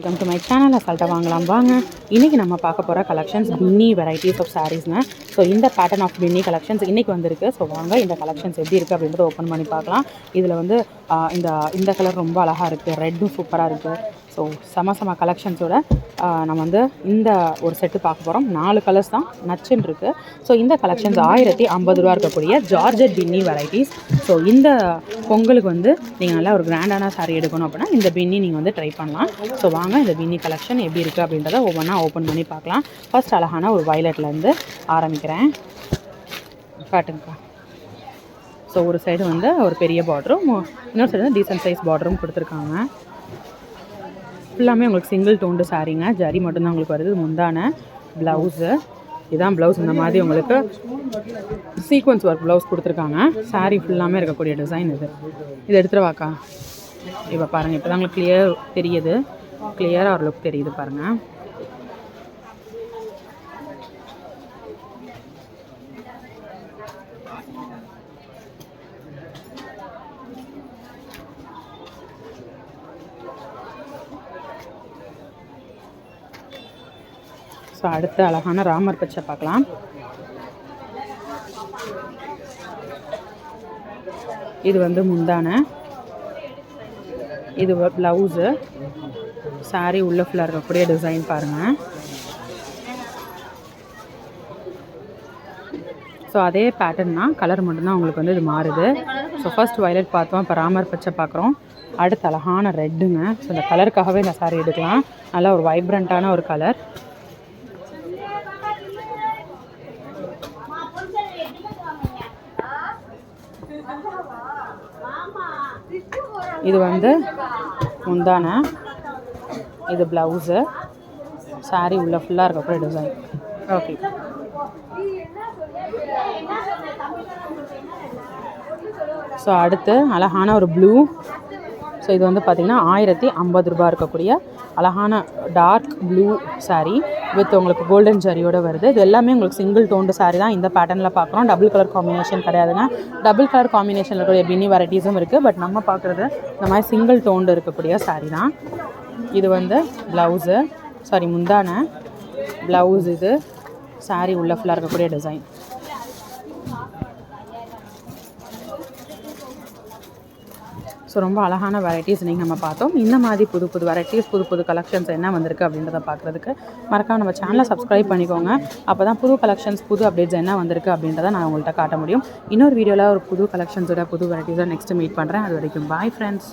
Welcome to my channel அசால்ட்டாக வாங்கலாம். வாங்க. இன்றைக்கி நம்ம பார்க்க போகிற கலெக்ஷன்ஸ் பின்னி வெரைட்டிஸ் ஆஃப் சாரீஸ்ங்க ஸோ இந்த பேட்டர்ன் ஆஃப் பின்னி கலெக்ஷன்ஸ் இன்றைக்கி வந்திருக்கு. ஸோ வாங்க. இந்த கலெக்ஷன்ஸ் எப்படி இருக்குது அப்படின்றத ஓப்பன் பண்ணி பார்க்கலாம். இதில் வந்து இந்த இந்த கலர் ரொம்ப அழகாக இருக்குது ரெட்டும் சூப்பராக இருக்குது ஸோ செம செம கலெக்ஷன்ஸோட நம்ம வந்து இந்த ஒரு செட்டு பார்க்க போகிறோம் நாலு கலர்ஸ் தான் நச்சுன்னு இருக்குது ஸோ இந்த கலெக்ஷன்ஸ் ஆயிரத்தி ஐம்பது ரூபா இருக்கக்கூடிய ஜார்ஜட் பின்னி வெரைட்டிஸ் ஸோ இந்த பொங்கலுக்கு வந்து நீங்கள் நல்லா ஒரு கிராண்டான சாரீ எடுக்கணும் அப்படின்னா இந்த பின்னி நீங்கள் வந்து ட்ரை பண்ணலாம். ஸோ வாங்க இந்த பின்னி கலெக்ஷன் எப்படி இருக்குது அப்படின்றத ஒவ்வொன்றா ஓப்பன் பண்ணி பார்க்கலாம். ஃபர்ஸ்ட் அழகான ஒரு வயலட்லேருந்து ஆரம்பிக்கிறேன். காட்டுங்கக்கா. ஸோ ஒரு சைடு வந்து ஒரு பெரிய பார்டரும் இன்னொரு சைடு வந்து டீசென்ட் சைஸ் பார்டரும் கொடுத்துருக்காங்க. ஃபுல்லாமே உங்களுக்கு சிங்கிள் தோண்டு சாரீங்க ஜரி மட்டும்தான் உங்களுக்கு வருது. முந்தான ப்ளவுஸு இதுதான் ப்ளவுஸ் இந்த மாதிரி உங்களுக்கு சீக்வன்ஸ் ஒர்க் ப்ளவுஸ் கொடுத்துருக்காங்க. சாரீ ஃபுல்லாமே இருக்கக்கூடிய டிசைன் இது. இது எடுத்துகிட்டு வாக்கா. இப்போ பாருங்கள் இப்போ தான் உங்களுக்கு கிளியர் தெரியுது. கிளியராக ஒரு லுக் தெரியுது பாருங்கள் ஸோ அடுத்து அழகான ராமர் பச்சை பார்க்கலாம். இது வந்து முந்தான. இது ப்ளவுஸு saree உள்ள ஃபுல்லாக இருக்கக்கூடிய டிசைன் பாருங்கள் ஸோ அதே பேட்டர்ன் தான் கலர் மட்டும்தான் உங்களுக்கு வந்து இது மாறுது. ஸோ ஃபர்ஸ்ட் வயலட் பார்த்தோம் இப்போ ராமர் பச்சை பார்க்குறோம். அடுத்து அழகான ரெட்டுங்க ஸோ இந்த கலருக்காகவே இந்த saree எடுக்கலாம். நல்லா ஒரு வைப்ரண்ட்டான ஒரு கலர் இது வந்து முந்தான. இது ப்ளவுஸு சாரி உள்ள ஃபுல்லாக இருக்கக்கூடிய டிசைன் ஓகே ஸோ அடுத்து அழகான ஒரு ப்ளூ ஸோ இது வந்து பார்த்திங்கன்னா ஆயிரத்தி ஐம்பது ரூபா இருக்கக்கூடிய அழகான டார்க் ப்ளூ சாரீ வித் உங்களுக்கு கோல்டன் ஜரியோட வருது. இது எல்லாமே உங்களுக்கு சிங்கிள் டோன்டு சாரி தான். இந்த பேட்டர்னில் பார்க்குறோம். டபுள் கலர் காம்பினேஷன் கிடையாதுங்க டபுள் கலர் காம்பினேஷனில் இருக்கக்கூடிய பின்னி வெரைட்டிஸும் இருக்குது பட் நம்ம பார்க்குறது இந்த மாதிரி சிங்கிள் டோன்டு இருக்கக்கூடிய சாரி தான். இது வந்து ப்ளவுஸு சாரி முந்தான ப்ளவுஸ் இது சாரி உள்ள ஃபுல்லாக இருக்கக்கூடிய டிசைன் ஸோ ரொம்ப அழகான வெரைட்டிஸ் நீங்கள் நம்ம பார்த்தோம். இந்த மாதிரி புது புது வெரைட்டிஸ் புது புது கலெக்ஷன்ஸ் என்ன வந்திருக்கு அப்படின்றத பார்க்குறதுக்கு மறக்காம நம்ம சேனலை சப்ஸ்கிரைப் பண்ணிக்கோங்க. அப்போ தான் புது கலெக்ஷன்ஸ் புது அப்டேட்ஸ் என்ன வந்திருக்கு அப்படின்றத நான் உங்கள்கிட்ட காட்ட முடியும். இன்னொரு வீடியோவில் ஒரு புது கலெக்ஷன்ஸோட புது வெரைட்டிஸோட நெக்ஸ்ட் மீட் பண்ணுறேன் அது வரைக்கும் பாய் ஃப்ரெண்ட்ஸ்